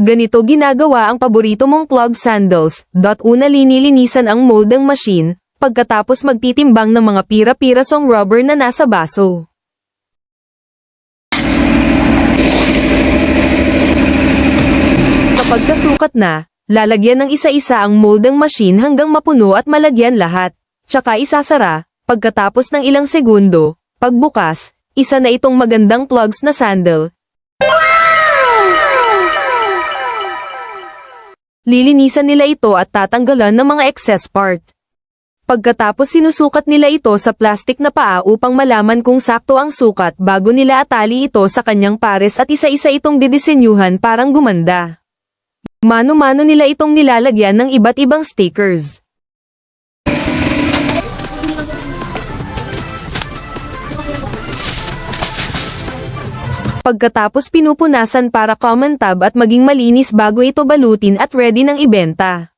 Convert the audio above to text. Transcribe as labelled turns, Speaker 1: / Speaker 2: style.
Speaker 1: Ganito ginagawa ang paborito mong plug sandals. Dot una linilinisan ang molding machine, pagkatapos magtitimbang ng mga pira-pirasong rubber na nasa baso. Kapag kasukat na, lalagyan ng isa-isa ang molding machine hanggang mapuno at malagyan lahat. Tsaka isasara, pagkatapos ng ilang segundo, pagbukas, isa na itong magandang plugs na sandal. Lilinisan nila ito at tatanggalan ng mga excess part. Pagkatapos sinusukat nila ito sa plastic na paa upang malaman kung sakto ang sukat bago nila atali ito sa kanyang pares at isa-isa itong didisenyuhan parang gumanda. Mano-mano nila itong nilalagyan ng iba't ibang stickers. Pagkatapos pinupunasan para common tab at maging malinis bago ito balutin at ready ng ibenta.